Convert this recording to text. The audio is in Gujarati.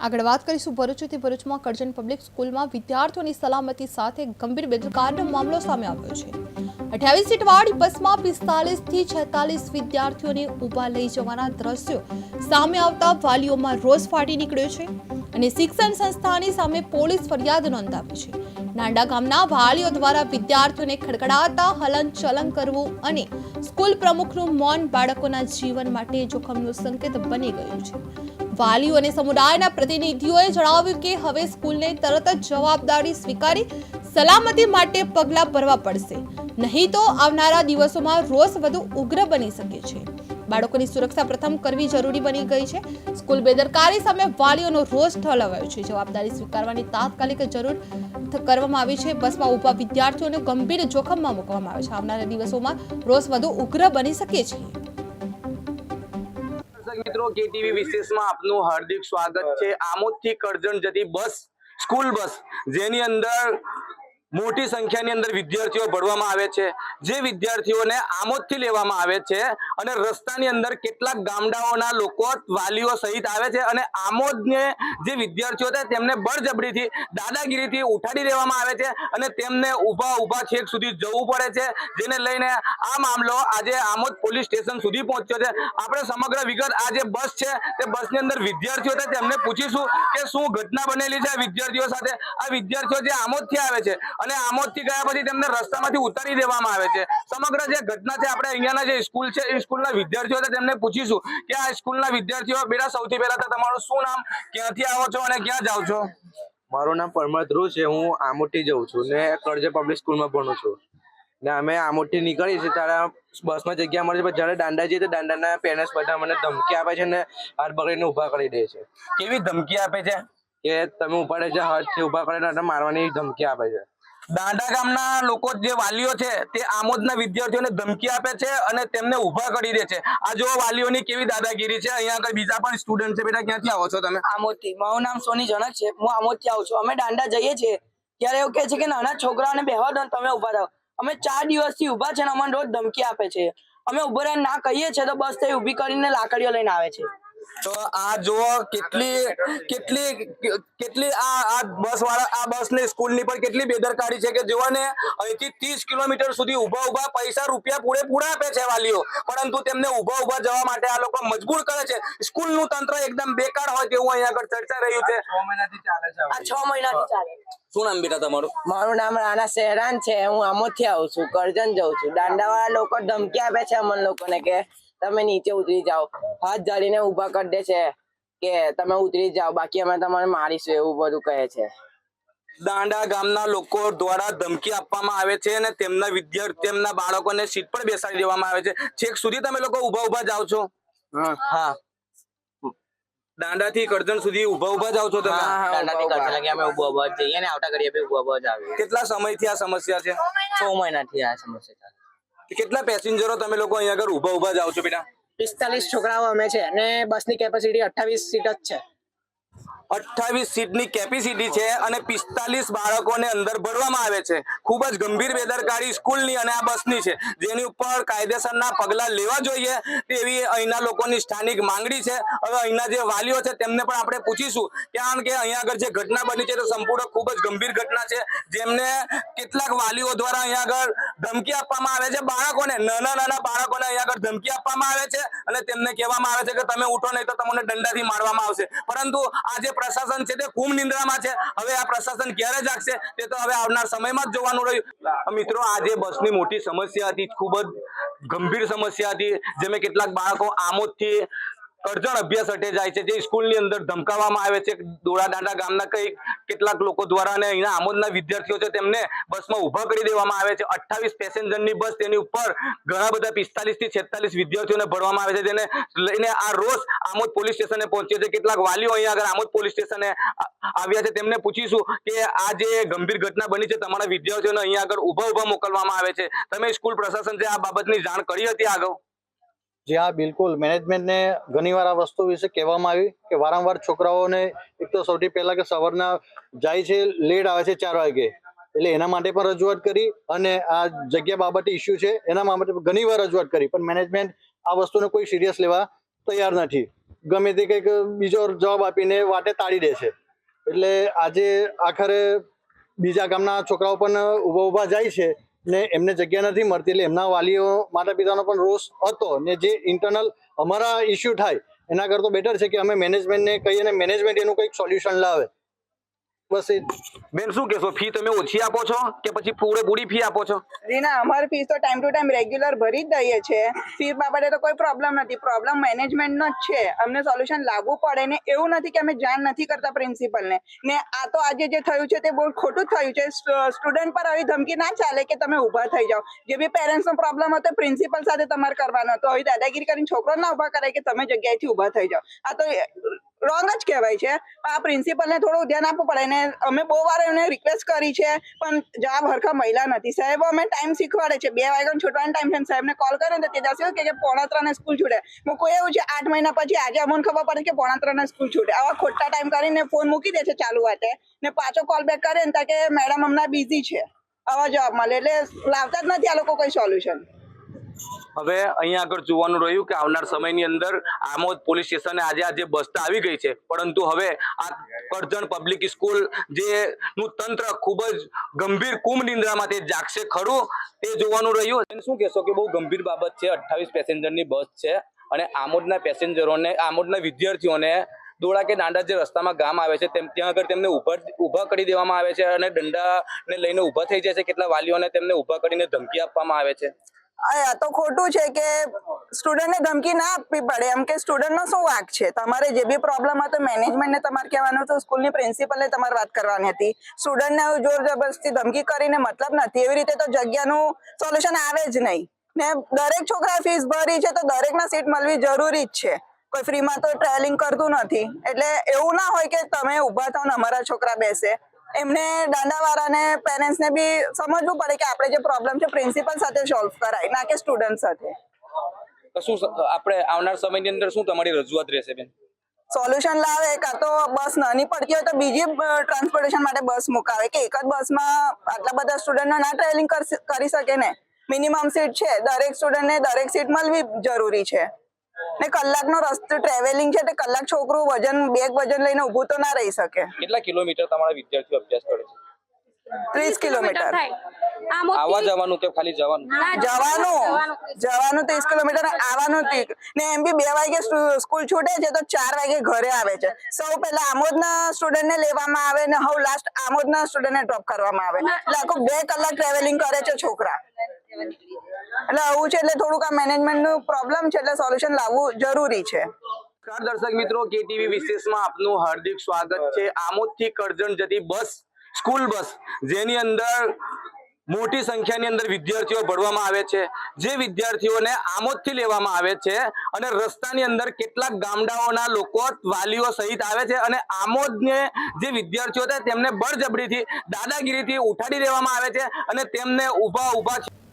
આગળ વાત કરીશું ભરૂચથી ભરૂચમાં કરજણ પબ્લિક સ્કૂલમાં વિદ્યાર્થીઓની સલામતી સાથે ગંભીર બેદરકારનો મામલો સામે આવ્યો છે. અઠ્યાવીસ સીટવાળી બસમાં પિસ્તાલીસથી છેતાલીસ વિદ્યાર્થીઓને ઊભા લઈ જવાના દ્રશ્યો સામે આવતા વાલીઓમાં રોષ ફાટી નીકળ્યો છે અને શિક્ષણ સંસ્થાની સામે પોલીસ ફરિયાદ નોંધાવી છે. નાંડા ગામના વાલીઓ દ્વારા વિદ્યાર્થીઓને ખડખડાતા, હલનચલન કરવું અને સ્કૂલ પ્રમુખનું મૌન બાળકોના જીવન માટે જોખમનું સંકેત બની ગયું છે. વાલીઓ અને સમુદાયના પ્રતિનિધિઓએ જણાવ્યું કે હવે સ્કૂલને તરત જ જવાબદારી સ્વીકારી સલામતી માટે પગલાં ભરવા પડશે. નહીં તો આવનારા દિવસોમાં રોષ વધુ ઉગ્ર બની શકે છે. બાળકોની સુરક્ષા પ્રથમ કરવી જરૂરી બની ગઈ છે. સ્કૂલ બેદરકારી સામે વાલીઓનો રોષ ઠલવાયો છે. જવાબદારી સ્વીકારવાની તાત્કાલિક જરૂર કરવામાં આવી છે. બસમાં ઊભા વિદ્યાર્થીઓને ગંભીર જોખમમાં મૂકવામાં આવે છે. આવનારા દિવસોમાં રોષ વધુ ઉગ્ર બની શકે છે. દર્શક મિત્રો, કેટીવી વિશેષમાં આપનું હાર્દિક સ્વાગત છે. આમોદથી કરજણ જતી બસ, સ્કૂલ બસ, જેની અંદર મોટી સંખ્યાની અંદર વિદ્યાર્થીઓ ભરવામાં આવે છે. જે વિદ્યાર્થીઓને આમોદથી લેવામાં આવે છે અને રસ્તાની અંદર કેટલાક ગામડાઓના લોકો વાલીઓ સહિત આવે છે અને આમોદને જે વિદ્યાર્થીઓ હતા તેમને બળજબરીથી, દાદાગીરીથી ઉઠાડી દેવામાં આવે છે અને તેમને ઊભા ઊભા છેક સુધી જવું પડે છે. જેને લઈને આ મામલો આજે આમોદ પોલીસ સ્ટેશન સુધી પહોંચ્યો છે. આપણે સમગ્ર વિગત આ જે બસ છે તે બસની અંદર વિદ્યાર્થીઓ હતા તેમને પૂછીશું કે શું ઘટના બનેલી છે વિદ્યાર્થીઓ સાથે. આ વિદ્યાર્થીઓ જે આમોદથી આવે છે અને આમોદથી ગયા પછી તેમને રસ્તામાંથી ઉતારી દેવામાં આવે છે. સમગ્ર જે ઘટના છે આપણે અહીંયાના જે સ્કૂલ છે એ સ્કૂલના વિદ્યાર્થીઓ હતા તેમને પૂછીશું કે આ સ્કૂલના વિદ્યાર્થીઓ બેટા સૌથી પહેલા તો તમારું શું નામ? ક્યાંથી આવો છો અને ક્યાં જાઓ છો? મારું નામ પરમળ ધ્રુવ છે હું આમોટી જઉં છું ને કરજે પબ્લિક સ્કૂલમાં ભણું છું. ને અમે આમોટી નીકળીએ છીએ ત્યારે બસમાં જગ્યા મળે છે પણ જ્યારે દાંડા જઈએ તો દાંડાના પેરેન્ટ્સ બધા મને ધમકી આપે છે ને હાથ બગડીને ઊભા કરી દે છે. કેવી ધમકી આપે છે? કે તમે ઉપાડે છે હાથથી ઊભા કરીને મારવાની ધમકી આપે છે. દાંડા ગામના લોકો જે વાલીઓ છે, તે આમોદના વિદ્યાર્થીઓને ધમકી આપે છે અને તેમને ઊભા કરી દે છે. આ જો વાલીઓની કેવી દાદાગીરી છે. અહીંયા આગળ બીજા પણ સ્ટુડન્ટ છે બેટા, ક્યાંથી આવો છો તમે? આમોદથી. મારું નામ સોની જનક છે. હું આમોદથી આવું છું. અમે દાંડા જઈએ છીએ. ત્યારે એવું કહે છે કે નાના છોકરાઓને બેહવા દો તમે ઊભા રહો અમે ચાર દિવસથી ઊભા છે અને અમને રોજ ધમકી આપે છે. અમે ઊભો ના કહીએ છીએ તો બસ તે ઊભી કરીને લાકડીઓ લઈને આવે છે. તો આ જુઓ કેટલી કેટલી કેટલી આ આ બસ વાળા આ બસ ને સ્કૂલની પણ કેટલી બેદરકારી છે કે જેઓને અહીંથી ત્રીસ કિલોમીટર સુધી ઊભા ઊભા પૈસા રૂપિયા પૂરેપૂરા આપે છે વાલીઓ. પરંતુ તેમને ઊભા ઊભા જવા માટે આ લોકો મજબૂર કરે છે. સ્કૂલનું તંત્ર એકદમ બેકાર હોય તેવું અહીંયા આગળ ચર્ચા રહ્યું છે. આ છ મહિનાથી ચાલે શું નામ બેટા તમારું? મારું નામ રાણા સહેરાન છે. હું આમોદથી આવું છું. કરજણ જઉં છું. દાંડાવાળા લોકો ધમકી આપે છે અમને લોકોને કે તમે નીચે ઉતરી જાઓ. હાથ જાળીને ઊભા કરી દે છે કે તમે ઉતરી જાઓ. બાકી અમે તમારે મારીશું એવું બધું કહે છે. દાંડા ગામના લોકો દ્વારા ધમકી આપવામાં આવે છે અને તેમના વિદ્યાર્થી તેમના બાળકોને સીટ પર બેસાડી દેવામાં આવે છે. છેક સુધી તમે લોકો ઊભા ઊભા જાઓ છો. હા. દાંડા થી કરજણ સુધી ઊભા ઊભા જાઓ છો તમે. દાંડાથી કરજણ લગી અમે ઊભા ઊભા જઈએ ને. આવતા કરીએ બી ઊભા ઊભો જ આવીએ. કેટલા સમયથી આ સમસ્યા છે? છ મહિનાથી આ સમસ્યા ચાલે કેટલા પેસેન્જરો તમે લોકો અહીંયા આગળ ઊભા ઊભા જાઓ છો બેટા? પિસ્તાલીસ છોકરાઓ અમે છે અને બસની કેપેસિટી અઠ્ઠાવીસ સીટ જ છે. અઠ્ઠાવીસ સીટની કેપેસિટી છે અને પિસ્તાલીસ બાળકોને અંદર ભરવામાં આવે છે. ખૂબ જ ગંભીર બેદરકારી સ્કૂલની અને આ બસની છે. જેની ઉપર કાયદેસરના પગલાં લેવા જોઈએ તેવી અહીંના લોકોની સ્થાનિક માંગણી છે. હવે અહીંના જે વાલીઓ છે તેમને પણ આપણે પૂછીશું. કારણ કે અહીંયા આગળ જે ઘટના બની છે તો સંપૂર્ણ ખૂબ જ ગંભીર ઘટના છે. જેમને કેટલાક વાલીઓ દ્વારા અહીંયા આગળ ધમકી આપવામાં આવે છે. બાળકોને, નાના નાના બાળકોને અહીંયા આગળ ધમકી આપવામાં આવે છે અને તેમને કહેવામાં આવે છે કે તમે ઉઠો નહીં તો તમને દંડાથી મારવામાં આવશે. પરંતુ આ જે પ્રશાસન છે તે ખૂબ નિંદ્રામાં છે. હવે આ પ્રશાસન ક્યારે જાગશે તે તો હવે આવનાર સમયમાં જ જોવાનું રહ્યું. મિત્રો, આજે બસની મોટી સમસ્યા હતી, ખૂબ જ ગંભીર સમસ્યા હતી. જેમાં કેટલાક બાળકો આમોદથી કરજણ અભ્યાસ અટે જાય છે. જે સ્કૂલની અંદર ધમકાવવામાં આવે છે. દોડા દાંડા ગામના કઈ કેટલાક લોકો દ્વારા અને અહીંના આમોદના વિદ્યાર્થીઓ છે તેમને બસમાં ઊભા કરી દેવામાં આવે છે. અઠ્ઠાવીસ પેસેન્જરની બસ તેની ઉપર ઘણા બધા પિસ્તાલીસથી છેતાલીસ વિદ્યાર્થીઓને ભરવામાં આવે છે. જેને લઈને આ રોજ આમોદ પોલીસ સ્ટેશને પહોંચ્યો છે કેટલાક વાલીઓ અહીંયા આગળ આમોદ પોલીસ સ્ટેશને આવ્યા છે. તેમને પૂછીશું કે આ જે ગંભીર ઘટના બની છે, તમારા વિદ્યાર્થીઓને અહીંયા આગળ ઊભા ઊભા મોકલવામાં આવે છે. તમે સ્કૂલ પ્રશાસન છે, આ બાબતની જાણ કરી હતી આગળ? જી હા, બિલકુલ. મેનેજમેન્ટને ઘણીવાર આ વસ્તુ વિશે કહેવામાં આવી કે વારંવાર છોકરાઓને એક તો સૌથી પહેલા કે સવારના જાય છે, લેટ આવે છે ચાર વાગે. એટલે એના માટે પણ રજૂઆત કરી અને આ જગ્યા બાબતે ઇસ્યુ છે, એના માટે ઘણીવાર રજૂઆત કરી. પણ મેનેજમેન્ટ આ વસ્તુને કોઈ સિરિયસ લેવા તૈયાર નથી. ગમે તે કંઈક બીજો જવાબ આપીને વાટે તાળી દે છે. એટલે આજે આખરે બીજા ગામના છોકરાઓ પણ ઊભા ઊભા જાય છે. ને એમને જગ્યા નથી મળતી એટલે એમના વાલીઓ માતા પિતાનો પણ રોષ હતો ને જે ઇન્ટરનલ અમારા ઇસ્યુ થાય, એના કરતો બેટર છે કે અમે મેનેજમેન્ટને કહીએ અને મેનેજમેન્ટ એનું કંઈક સોલ્યુશન લાવે. બસ એ બેન, શું કહેશો? ફી તમે ઓછી આપો છો કે પછી પૂરેપૂરી ફી આપો છો? રીના, અમારી ફી તો ટાઈમ ટુ ટાઈમ રેગ્યુલર ભરી જ દઈએ છે. ફી બાબતે તો કોઈ પ્રોબ્લેમ નથી. પ્રોબ્લેમ મેનેજમેન્ટનો જ છે. અમને સોલ્યુશન લાગુ પડે ને એવું નથી કે અમે જાણ નથી કરતા પ્રિન્સિપલને ને. આ તો આજે જે થયું છે તે બહુ ખોટું થયું છે. સ્ટુડન્ટ પર આવી ધમકી ના ચાલે કે તમે ઊભા થઈ જાઓ. જે બી પેરેન્ટ્સનો પ્રોબ્લેમ હતો પ્રિન્સિપલ સાથે તમારે કરવાનો હતો. હવે દાદાગીરી કરીને છોકરો ના ઊભા કરાય કે તમે જગ્યાએથી ઊભા થઈ જાઓ. આ તો રોંગ જ કહેવાય છે. આ પ્રિન્સિપલને થોડું ધ્યાન આપવું પડે ને અમે બહુ વાર એમને રિક્વેસ્ટ કરી છે, પણ જવાબ હરખા મહિલા નથી. સાહેબ, અમે ટાઈમ શીખવાડે છે. બે વાગ્યાનો છૂટવાનો ટાઈમ છે સાહેબને કોલ કરે ને તો દિવસે કે પોણા ત્રણે સ્કૂલ છૂટે. મૂકું એવું છે, આઠ મહિના પછી આજે અમને ખબર પડે કે પોણા ત્રણે સ્કૂલ છૂટે. આવા ખોટા ટાઈમ કરીને ફોન મૂકી દે છે ચાલુ વાતે ને પાછો કોલ બેક કરે ને તા કે મેડમ હમણાં બિઝી છે. આવા જવાબ મળે. એટલે લાવતા જ નથી આ લોકો કોઈ સોલ્યુશન હવે અહીંયા આગળ જોવાનું રહ્યું કે આવનાર સમયની અંદર આમોદ પોલીસ સ્ટેશને આજે આજે બસતા આવી ગઈ છે, પરંતુ હવે આ કરજણ પબ્લિક સ્કૂલ જે નું તંત્ર ખૂબ જ ગંભીર કુંભ નિંદ્રામાં જાગશે ખરું, તે જોવાનું રહ્યું. શું કહેશો કે બહુ ગંભીર બાબત છે, અઠ્ઠાવીસ પેસેન્જરની બસ છે અને આમોદના પેસેન્જરોને, આમોદના વિદ્યાર્થીઓને દોડા કે દાંડા જે રસ્તામાં ગામ આવે છે, તેમ, ત્યાં આગળ તેમને ઊભા કરી દેવામાં આવે છે અને દંડાને લઈને ઊભા થઈ જાય છે, કેટલા વાલીઓને તેમને ઊભા કરીને ધમકી આપવામાં આવે છે. આ તો ખોટું છે કે સ્ટુડન્ટને ધમકી ના આપવી પડે. એમ કે સ્ટુડન્ટનો શું વાંક છે? તમારે જે બી પ્રોબ્લેમ હતો મેનેજમેન્ટને તમારે કહેવાનું હતું સ્કૂલની પ્રિન્સિપલને તમારે વાત કરવાની હતી. સ્ટુડન્ટને જોર જબરદસ્તી ધમકી કરીને મતલબ નથી. એવી રીતે તો જગ્યાનું સોલ્યુશન આવે જ નહીં. ને દરેક છોકરા ફીસ ભરી છે તો દરેકના સીટ મળવી જરૂરી જ છે. કોઈ ફ્રીમાં તો ટ્રાવેલિંગ કરતું નથી. એટલે એવું ના હોય કે તમે ઊભા થાવ ને અમારા છોકરા બેસે. એમને દાંડાવાળાને પેરેન્ટ્સને બી સમજવું પડે કે આપણે જે પ્રોબ્લેમ છે પ્રિન્સિપલ સાથે સોલ્વ કરાય ના કે સ્ટુડન્ટ સાથે. તો શું આપણે આવનાર સમયની અંદર શું તમારી રજૂઆત રહેશે બેન? સોલ્યુશન લાવે કાં તો બસ નાની પડતી હોય તો બીજી ટ્રાન્સપોર્ટેશન માટે બસ મુકાવે કે એક જ બસમાં આટલા બધા સ્ટુડન્ટ ના ટ્રાવેલિંગ કરી શકે ને? મિનિમમ સીટ છે દરેક સ્ટુડન્ટને દરેક સીટ મળવી જરૂરી છે. ને કલાકનો રસ્તો ટ્રાવેલિંગ છે તે કલાક છોકરું વજન બેગ વજન લઈને ઊભું તો ના રહી શકે. કેટલા કિલોમીટર તમારા વિદ્યાર્થીઓ અભ્યાસ કરે છે? ત્રીસ કિલોમીટર. આવવા જવાનું કે ખાલી જવાનું? જવાનું. જવાનું. ત્રીસ કિલોમીટર આવવાનું ને એમ બી બે વાગે સ્કૂલ છૂટે છે તો ચાર વાગે ઘરે આવે છે. સૌ પહેલા આમોદના સ્ટુડન્ટને લેવામાં આવે ને હવે લાસ્ટ આમોદના સ્ટુડન્ટને ડ્રોપ કરવામાં આવે. એટલે આખું બે કલાક ટ્રાવેલિંગ કરે છે છોકરા. એટલે આવું છે એટલે થોડુંક આ મેનેજમેન્ટનું પ્રોબ્લેમ છે એટલે સોલ્યુશન લાવવું જરૂરી છે. નમસ્કાર દર્શક મિત્રો, કેટીવી વિશેષમાં આપનું હાર્દિક સ્વાગત છે. આમોદથી કરજણ જતી બસ, સ્કૂલ બસ, જેની અંદર મોટી સંખ્યાની અંદર વિદ્યાર્થીઓ ભરવામાં આવે છે. જે વિદ્યાર્થીઓને આમોદથી લેવામાં આવે છે અને રસ્તાની અંદર કેટલાક ગામડાઓના લોકો વાલીઓ સહિત આવે છે અને આમોદને જે વિદ્યાર્થીઓ હતા તેમને બળજબરીથી, દાદાગીરીથી ઉઠાડી દેવામાં આવે છે અને તેમને ઊભા ઊભા